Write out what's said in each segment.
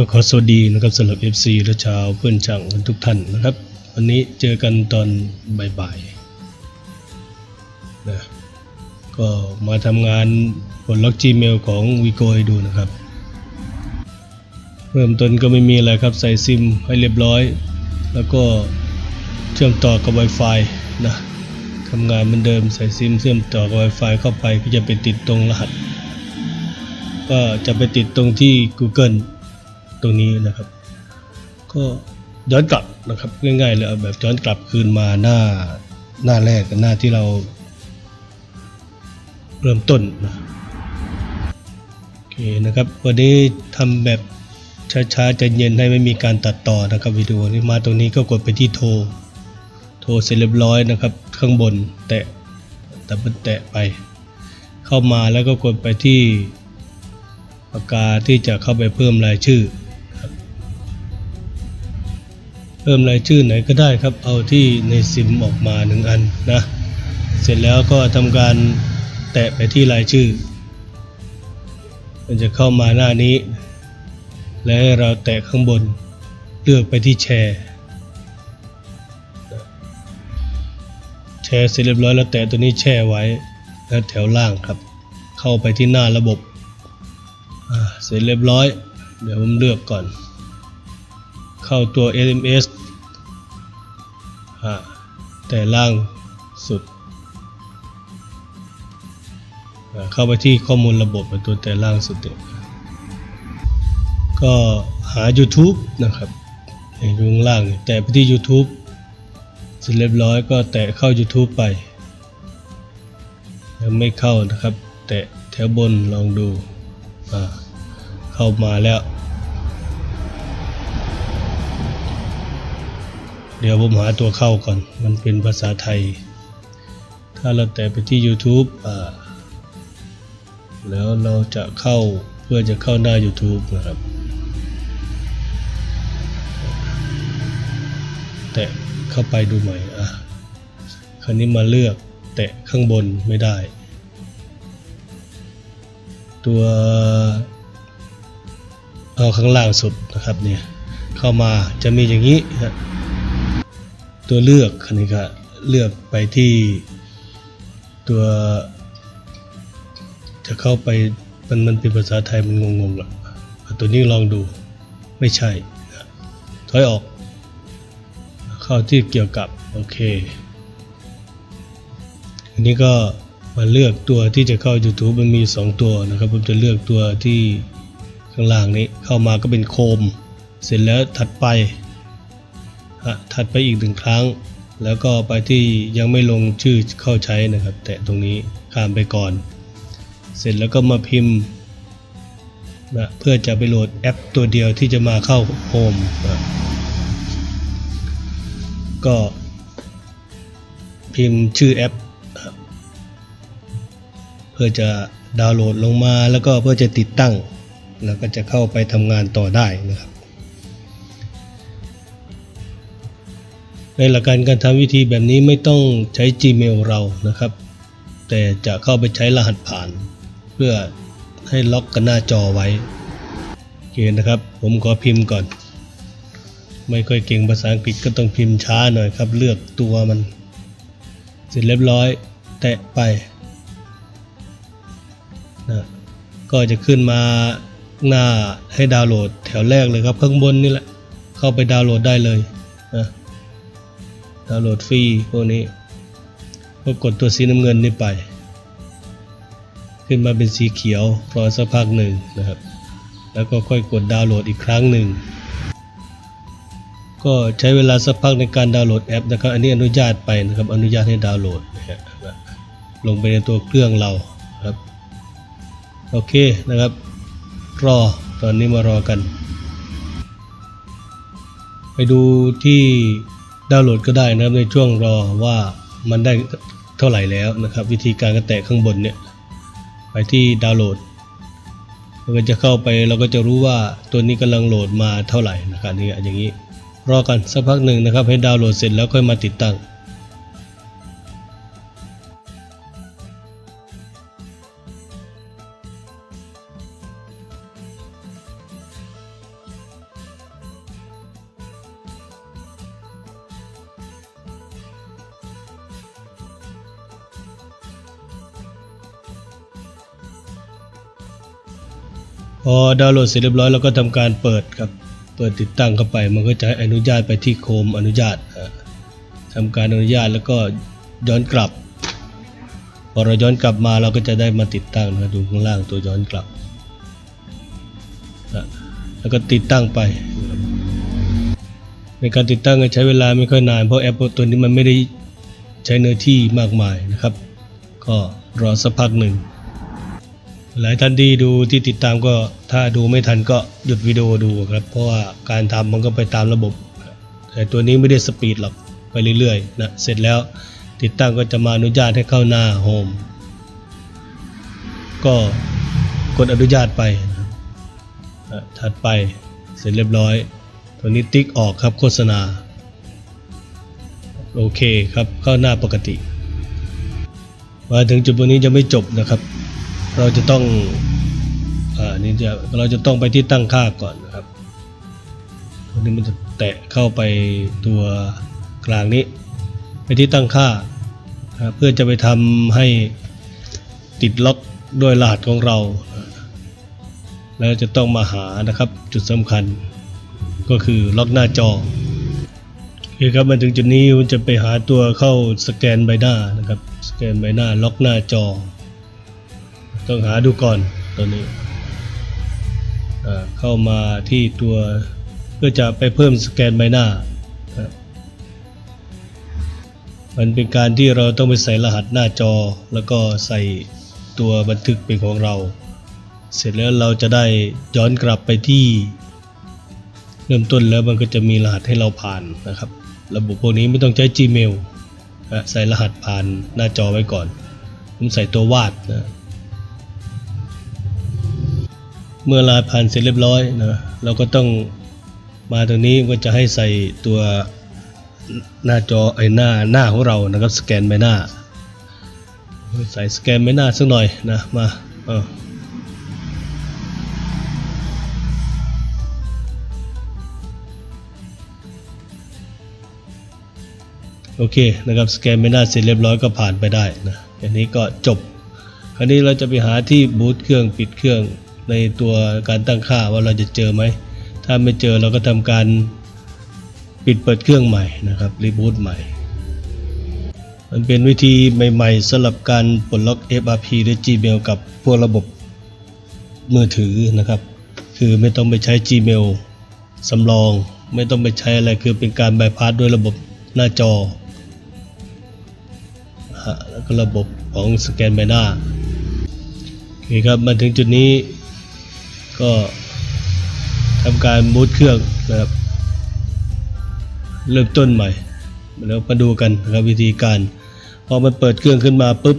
ก็ขอสวัสดีนะครับสำหรับ FC และชาวเพื่อนช่างทุกท่านนะครับ วันนี้เจอกันตอนบ่ายๆนะก็มาทำงานปลล็อก Gmail ของ Vigo ให้ดูนะครับ เริ่มต้นก็ไม่มีอะไรครับใส่ซิมให้เรียบร้อย แล้วก็เชื่อมต่อกับ Wi-Fi นะทำงานเหมือนเดิมใส่ซิมเชื่อมต่อกับ Wi-Fi เข้าไปก็จะไปติดตรงรหัส ก็จะไปติดตรงที่ Google ตรงนี้นะครับ ก็ย้อนกลับนะครับง่ายๆเลยเอาแบบย้อนกลับคืนมาหน้าหน้าแรกกับหน้าที่เรา เริ่มต้นนะโอเคนะครับ วันนี้ทำแบบช้าๆใจเย็นให้ไม่มีการตัดต่อนะครับวิดีโอนี้มาตรงนี้ก็กดไปที่โทรโทรเสร็จเรียบร้อยนะครับ ข้างบนแตะดับเบิลแตะไป เข้ามาแล้วก็กดไปที่ปากกาที่จะเข้าไปเพิ่มรายชื่อ พิ่มรายชื่อไหนก็ได้ครับ เอาที่ในซิมออกมาหนึ่งอันนะ เสร็จแล้วก็ทำการแตะไปที่รายชื่อ มันจะเข้ามาหน้านี้ และให้เราแตะข้างบน เลือกไปที่แชร์แชร์เสร็จเรียบร้อยแล้วแตะตัวนี้แช่ไว้แล้วแถวล่างครับ เข้าไปที่หน้าระบบเสร็จเรียบร้อย เดี๋ยวผมเลือกก่อน เข้าตัว SMS อ่า แต่ล่างสุด เข้าไปที่ข้อมูลระบบเป็นตัวแต่ล่างสุดเนี่ยก็หา YouTube นะครับอยู่ข้างล่างแต่ไปที่ YouTube เสร็จเรียบร้อยก็แตะเข้า YouTube ไปยังไม่เข้านะครับ แตะแถวบนลองดูเข้ามาแล้ว เดี๋ยวผมหาตัวเข้าก่อน มันเป็นภาษาไทย ถ้าเราแตะไปที่ YouTube อ่า แล้วเราจะเข้าเพื่อจะเข้าหน้า YouTube นะครับ แตะเข้าไปดูใหม่ อะ คราวนี้มาเลือกแตะข้างบนไม่ได้ ตัวเอาข้างล่างสุดนะครับเนี่ย เข้ามาจะมีอย่างนี้ฮะ ตัวเลือกคันนี้ก็เลือกไปที่ตัว จะเข้าไปมันมันเป็นภาษาไทยมันงงๆอะตัวนี้ลองดูไม่ใช่นะถอยออก เข้าที่เกี่ยวกับโอเค อันนี้ก็มาเลือกตัวที่จะเข้า YouTube มันมี 2 ตัวนะครับผมจะเลือกตัวที่ข้างล่างนี้เข้ามาก็เป็นโคม เสร็จแล้วถัดไป ถัดไปอีกหนึ่งครั้ง แล้วก็ไปที่ยังไม่ลงชื่อเข้าใช้นะครับ แตะตรงนี้ข้ามไปก่อน เสร็จแล้วก็มาพิมพ์นะเพื่อจะไปโหลดแอปตัวเดียวที่จะมาเข้าโฮมนะก็พิมพ์ชื่อแอป เพื่อจะดาวน์โหลดลงมาแล้วก็เพื่อจะติดตั้ง แล้วก็จะเข้าไปทำงานต่อได้นะครับ ในหลักการการทำวิธีแบบนี้ไม่ต้องใช้ Gmail เรานะครับ แต่จะเข้าไปใช้รหัสผ่าน เพื่อให้ล็อกกันหน้าจอไว้โอเคนะครับ ผมขอพิมพ์ก่อน ไม่ค่อยเก่งภาษาอังกฤษก็ต้องพิมพ์ช้าหน่อยครับ เลือกตัวมัน เสร็จเรียบร้อย แตะไปนะก็จะขึ้นมาหน้าให้ดาวน์โหลดแถวแรกเลยครับ ข้างบนนี่แหละ เข้าไปดาวน์โหลดได้เลยนะ ดาวน์โหลดฟรีพวกนี้ก็กดตัวสีน้ำเงินนี่ไป ขึ้นมาเป็นสีเขียวรอสักพักหนึ่งนะครับ แล้วก็ค่อยกดดาวน์โหลดอีกครั้งหนึ่ง ก็ใช้เวลาสักพักในการดาวน์โหลดแอปนะครับ อันนี้อนุญาตไปนะครับ อนุญาตให้ดาวน์โหลดนะฮะลงไปในตัวเครื่องเราครับ โอเคนะครับ รอตอนนี้มารอกัน ไปดูที่ ดาวน์โหลดก็ได้นะครับในช่วงรอว่ามันได้เท่าไหร่แล้วนะครับ วิธีการกระแตะข้างบนเนี่ยไปที่ดาวน์โหลดเราก็จะเข้าไปเราก็จะรู้ว่าตัวนี้กำลังโหลดมาเท่าไหร่นะครับนี่อย่างนี้ รอกันสักพักหนึ่งนะครับ ให้ดาวน์โหลดเสร็จแล้วค่อยมาติดตั้ง อดาวน์โหลดเสร็จเรียบร้อยเราก็ทำการเปิดครับ เปิดติดตั้งเข้าไป มันก็จะให้อนุญาตไปที่โคมอนุญาตอะทำการอนุญาตแล้วก็ย้อนกลับ พอเราย้อนกลับมาเราก็จะได้มาติดตั้งนะดูข้างล่างตัวย้อนกลับ แล้วก็ติดตั้งไป ในการติดตั้งใช้เวลาไม่ค่อยนานเพราะแอปตัวนี้มันไม่ได้ใช้เนื้อที่มากมายนะครับ ก็รอสักพักหนึ่ง หลายท่านที่ดูที่ติดตามก็ถ้าดูไม่ทันก็หยุดวิดีโอดูครับ เพราะว่าการทำมันก็ไปตามระบบ แต่ตัวนี้ไม่ได้สปีดหรอกไปเรื่อยๆนะเสร็จแล้วติดตั้งก็จะมาอนุญาตให้เข้าหน้าโฮมก็กดอนุญาตไปนะครับอะถัดไปเสร็จเรียบร้อย ตัวนี้ติ๊กออกครับโฆษณา โอเคครับเข้าหน้าปกติ มาถึงจุดตรงนี้จะไม่จบนะครับ เราจะต้องอ่านี่จะเราจะต้องไปที่ตั้งค่าก่อนนะครับตรงนี้มันจะแตะเข้าไปตัวกลางนี้ ไปที่ตั้งค่านะครับเพื่อจะไปทำให้ติดล็อกด้วยรหัสของเรา แล้วจะต้องมาหานะครับจุดสำคัญก็คือล็อกหน้าจอโอเคครับมาถึงจุดนี้มันจะไปหาตัวเข้าสแกนใบหน้านะครับ สแกนใบหน้าล็อกหน้าจอ ต้องหาดูก่อนตัวนี้เข้ามาที่ตัวเพื่อจะไปเพิ่มสแกนใบหน้า มันเป็นการที่เราต้องไปใส่รหัสหน้าจอ แล้วก็ใส่ตัวบันทึกเป็นของเรา เสร็จแล้วเราจะได้ย้อนกลับไปที่ เริ่มต้นแล้วมันก็จะมีรหัสให้เราผ่านนะครับ ระบบพวกนี้ไม่ต้องใช้ Gmail ใส่รหัสผ่านหน้าจอไว้ก่อน ผมใส่ตัววาดนะ เมื่อรหัสผ่านเสร็จเรียบร้อยนะเราก็ต้องมาตรงนี้ก็จะให้ใส่ตัวหน้าจอไอ้หน้าหน้าของเรานะครับสแกนใบหน้า ใส่สแกนใบหน้าสักหน่อยนะมาเออโอเคนะครับสแกนไม่น่าเสร็จเรียบร้อยก็ผ่านไปได้นะอันนี้ก็จบ คราวนี้เราจะไปหาที่บูตเครื่องปิดเครื่อง ในตัวการตั้งค่าว่าเราจะเจอไหม ถ้าไม่เจอเราก็ทำการปิดเปิดเครื่องใหม่นะครับรีบูตใหม่ มันเป็นวิธีใหม่ๆสำหรับการปลดล็อก FRP ด้วย Gmail กับพวกระบบมือถือนะครับ คือไม่ต้องไปใช้ Gmail สำรอง ไม่ต้องไปใช้อะไรคือเป็นการบายพาสด้วยระบบหน้าจอฮะแล้วก็ระบบของสแกนใบหน้าโอเคครับมาถึงจุดนี้ ก็ทำการบูตเครื่องนะครับ เริ่มต้นใหม่ แล้วมาดูกันนะครับวิธีการ พอมันเปิดเครื่องขึ้นมาปุ๊บ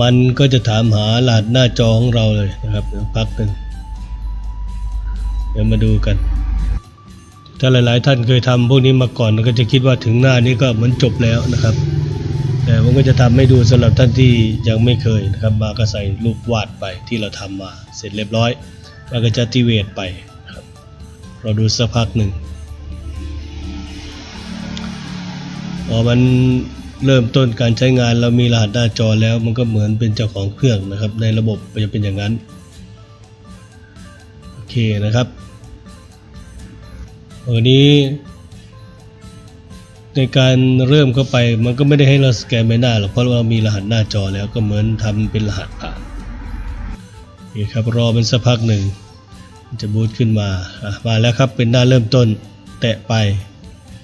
มันก็จะถามหารหัสหน้าจอของเราเลยนะครับเดี๋ยวพักหนึ่งเดี๋ยวมาดูกัน ถ้าหลาย ๆ ท่านเคยทำพวกนี้มาก่อนก็จะคิดว่าถึงหน้านี้ก็เหมือนจบแล้วนะครับ แต่ผมก็จะทำให้ดูสำหรับท่านที่ยังไม่เคยนะครับมาก็ใส่รูปวาดไปที่เราทำมาเสร็จเรียบร้อยแล้วก็จะติเวตไปครับเราดูสักพักหนึ่งพอมันเริ่มต้นการใช้งานเรามีรหัสหน้าจอแล้วมันก็เหมือนเป็นเจ้าของเครื่องนะครับ ในระบบมันจะเป็นอย่างนั้น โอเคนะครับ วันนี้ ในการเริ่มเข้าไปมันก็ไม่ได้ให้เราสแกนใบหน้าหรอกเพราะเรามีรหัสหน้าจอแล้วก็เหมือนทำเป็นรหัสผ่านโอเคครับรอเป็นสักพักหนึ่งจะบูตขึ้นมาอะมาแล้วครับเป็นหน้าเริ่มต้น แตะไป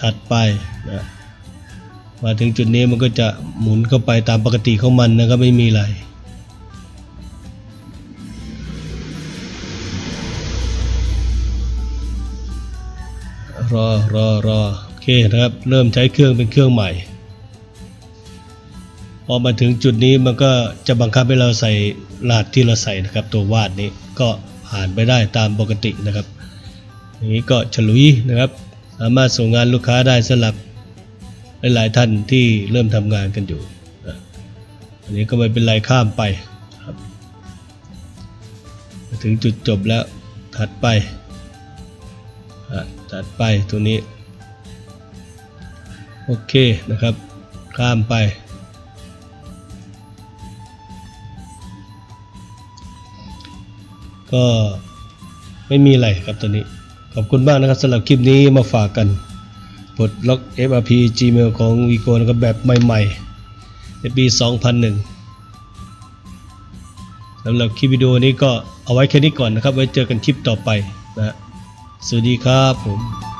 ถัดไปนะมาถึงจุดนี้มันก็จะหมุนเข้าไปตามปกติของมันนะครับไม่มีอะไร รอรอรอโอเคนะครับเริ่มใช้เครื่องเป็นเครื่องใหม่ พอมาถึงจุดนี้มันก็จะบังคับให้เราใส่รหัสที่เราใส่นะครับ ตัววาดนี้ก็ผ่านไปได้ตามปกตินะครับอย่างนี้ก็ฉลุยนะครับ สามารถส่งงานลูกค้าได้สำหรับหลายๆท่านที่เริ่มทำงานกันอยู่อันนี้ก็ไม่เป็นไรข้ามไปครับมาถึงจุดจบแล้วถัดไป อะตัดไปตัวนี้ โอเคนะครับ ข้ามไป ก็ไม่มีอะไรครับตอนนี้ ขอบคุณมากนะครับสำหรับคลิปนี้มาฝากกันปลดล็อก FRP Gmail ของ Vigo นะครับแบบใหม่ๆ ในปี 2001สำหรับคลิปวิดีโอนี้ก็เอาไว้แค่นี้ก่อนนะครับ ไว้เจอกันคลิปต่อไปนะ สวัสดีครับผม